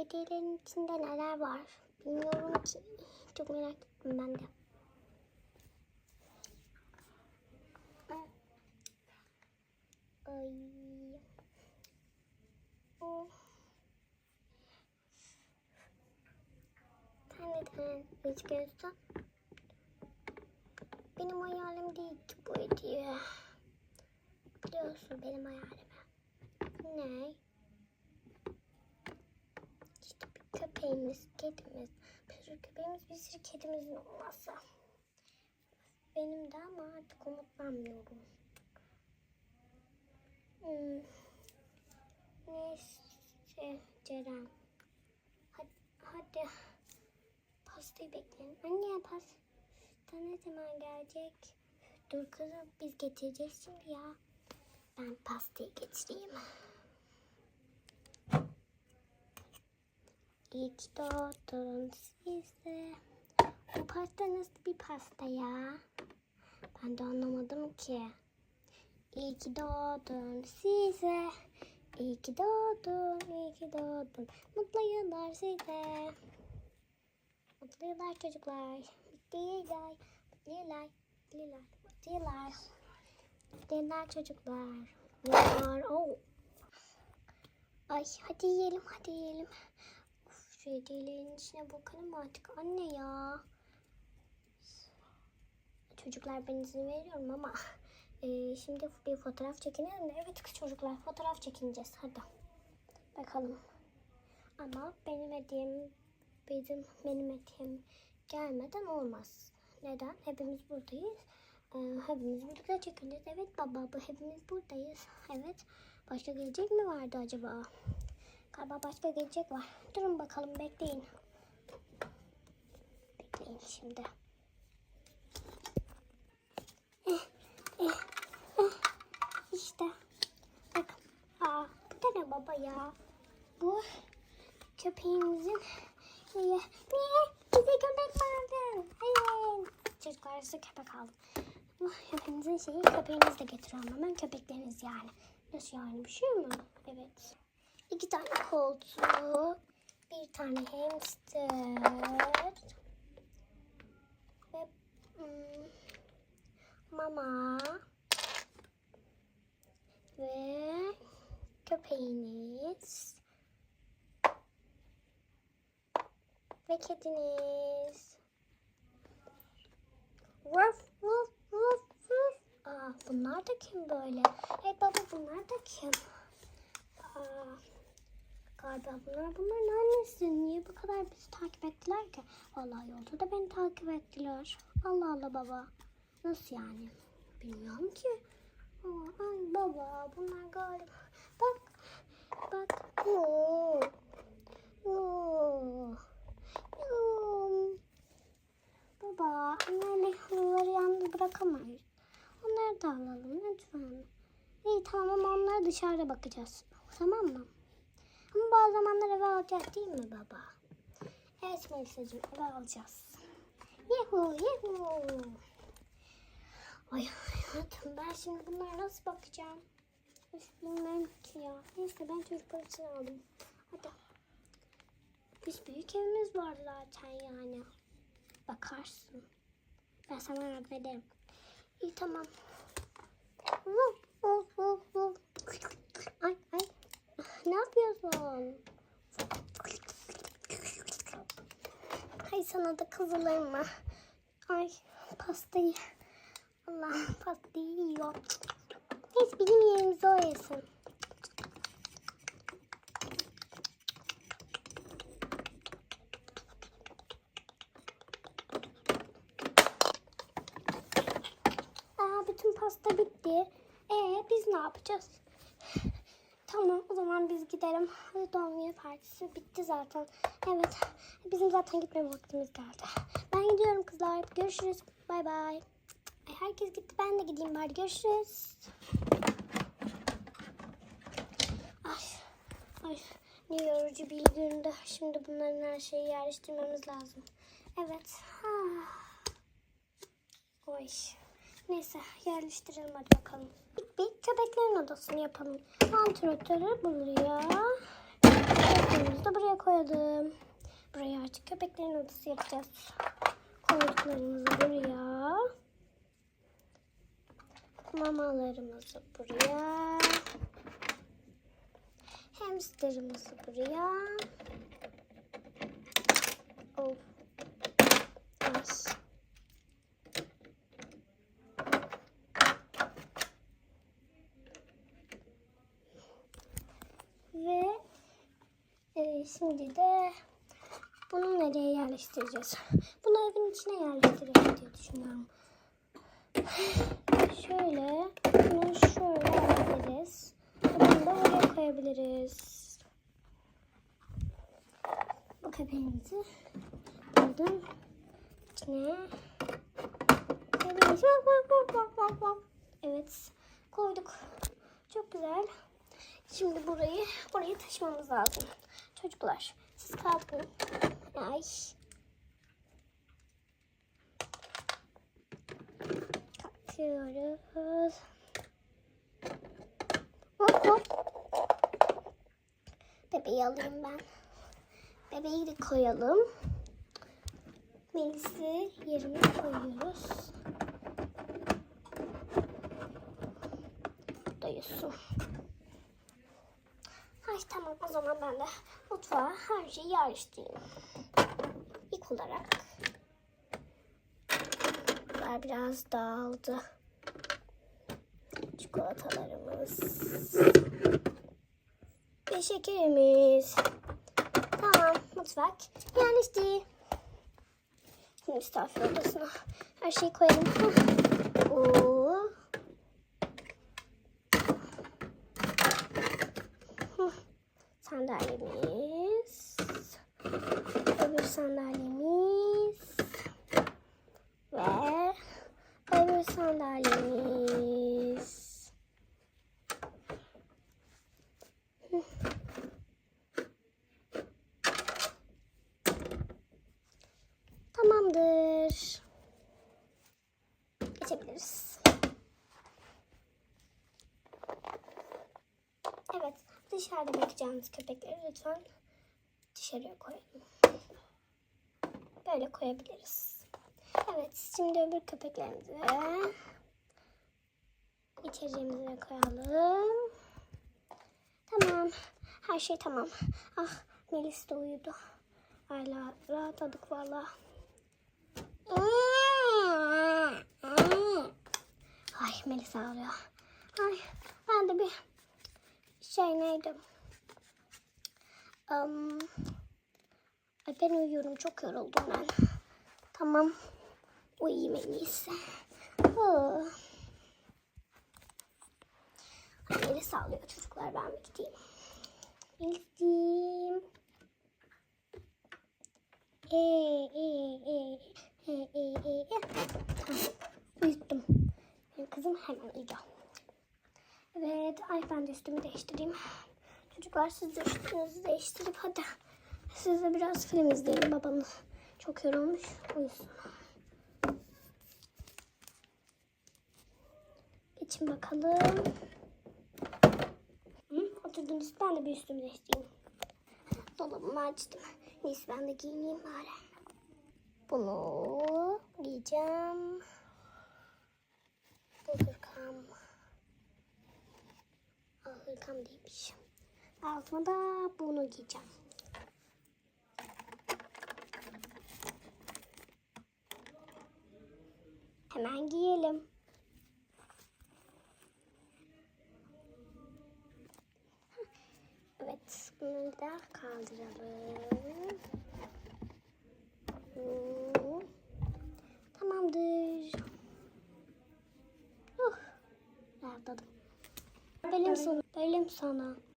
İçinde neler var bilmiyorum ki. Çok merak ettim ben de. Ay. Oh. Sen neden üzgünsün? Benim hayalim değil ki bu hediye. Biliyorsun benim hayalimi. Ne? İşte bir köpeğimiz, kedimiz, sürü köpeğimiz, bir sürü kedimizin olması. Benim de ama artık umutlanmıyorum. Hmm. Neyse Ceren. Hadi, hadi. Pastayı bekleyin. Anne pasta ne zaman gelecek? Dur kızım biz getireceğiz şimdi ya. Ben pastayı getireyim. Ki doğdun size. Bu pasta nasıl bir pasta ya? Ben de anlamadım ki. İyi ki doğdun size. İyi ki doğdun, iyi ki doğdun. Mutlu yıllar size. Mutlu yıllar çocuklar. Mutlu yıllar, mutlu yıllar, mutlu yıllar, mutlu yıllar. Mutlu yıllar çocuklar. Yıllar, oh. Ay hadi yiyelim, hadi yiyelim. Hediyelerin içine bakalım artık anne ya. Çocuklar ben izin veriyorum ama e, şimdi bir fotoğraf çekinelim de evet çocuklar fotoğraf çekineceğiz hadi. Bakalım. Ama benim hediyem bizim benim hediyem gelmeden olmaz. Neden? Hepimiz buradayız. Ee, hepimiz birlikte çekeceğiz. Evet baba bu hepimiz buradayız. Evet. Başka gelecek mi vardı acaba? Galiba başka gelecek var. Durun bakalım bekleyin. Bekleyin şimdi. İşte. Bakın. Aa, bu da ne baba ya? Bu köpeğimizin niye? Niye? Bize köpek vardı. Hayır. Çocuklar size köpek aldım. Bu hepinizin şeyi köpeğinizi de getiriyorum hemen köpekleriniz yani. Nasıl yani bir şey mi? Evet. İki tane koltuğu, bir tane hamster ve hmm, mama ve köpeğiniz ve kediniz. Vuf vuf vuf vuf. Aa, bunlar da kim böyle? Hey baba bunlar da kim? Galiba bunlar bunların annesi. Niye bu kadar bizi takip ettiler ki? Vallahi yolda da beni takip ettiler. Allah Allah baba. Nasıl yani? Bilmiyorum ki. Aa, ay baba bunlar galiba. Bak. Bak. Oo. Oo. Oo. Baba, anneanne onları yalnız bırakamayız. Onları da alalım lütfen. İyi tamam ama onlara dışarıda bakacağız. Tamam mı? Ama bazı zamanlar eve alacağız değil mi baba? Evet Melisa'cığım eve alacağız. Yuhu yuhu. Ay hayatım ben şimdi bunlara nasıl bakacağım? Bilmem ki ya. Neyse ben çocuklar için aldım. Hadi. Biz büyük evimiz var zaten yani. Bakarsın. Ben sana yardım ederim. İyi tamam. Ay ay. Yapıyorsun? Hay sana da kızılır mı? Ay pastayı. Allah pastayı yiyor. Neyse bizim yerimize o yesin. Aa, bütün pasta bitti. Ee, biz ne yapacağız? Tamam o zaman biz gidelim. Hadi doğum günü partisi bitti zaten. Evet bizim zaten gitme vaktimiz geldi. Ben gidiyorum kızlar. Görüşürüz. Bay bay. Ay, herkes gitti ben de gideyim bari. Görüşürüz. Ay, ay ne yorucu bir gündü. Şimdi bunların her şeyi yerleştirmemiz lazım. Evet. Ah. Oy. Neyse yerleştirelim hadi bakalım. İlk bir köpeklerin odasını yapalım. Antrenörü buraya. Köpeğimizi de buraya koyalım. buraya artık köpeklerin odası yapacağız. Koyduklarımızı buraya. Mamalarımızı buraya. Hamsterımızı buraya. Of. Ay. Ve e, şimdi de bunu nereye yerleştireceğiz? Bunu evin içine yerleştirelim diye düşünüyorum. Şöyle, bunu şöyle alabiliriz. Bunu da buraya koyabiliriz. Bu köpeğimizi buradan içine. Evet, koyduk. Çok güzel. Şimdi burayı oraya taşımamız lazım. Çocuklar siz kalkın. Ay. Kalkıyoruz. Hop hop. Bebeği alayım ben. Bebeği de koyalım. Melis'i yerine koyuyoruz. Yusuf. Ay tamam o zaman ben de mutfağa her şeyi yerleştireyim. İlk olarak bunlar biraz dağıldı. Çikolatalarımız ve şekerimiz. Tamam mutfak yerleşti. Şimdi misafir odasına her şeyi koyalım. Oo. Sandalyemiz, öbür sandalyemiz ve öbür sandalyemiz. Tamamdır. Geçebiliriz. Evet, dışarıda bakacağımız köpekleri lütfen dışarıya koyalım. Böyle koyabiliriz. Evet, şimdi öbür köpeklerimizi de içeceğimize koyalım. Tamam, her şey tamam. Ah, Melis de uyudu. Hala rahatladık valla. Ay Melis ağlıyor. Ay ben de bir şey neydi? Um, ay ben uyuyorum. Çok yoruldum ben. Tamam. Uyuyayım en iyisi. Oh. Sağlıyor çocuklar. Ben bir gideyim. Melis'ciğim. Ee, ee, ee, ee, ee. Tamam. Uyuttum. Benim kızım hemen uyuyor. Evet, ay üstümü değiştireyim. Çocuklar siz de üstünüzü değiştirip hadi. Siz de biraz film izleyin. Babanız çok yorulmuş. Uyusun. Geçin bakalım. Hı, oturdunuz. Ben de bir üstümü değiştireyim. Dolabımı açtım. Neyse ben de giyineyim bari. Bunu giyeceğim. Bu hırkam değilmiş. Altıma da bunu giyeceğim. Hemen giyelim. Evet, bunu da kaldıralım. Hmm. Tamamdır. Uh, rahatladım.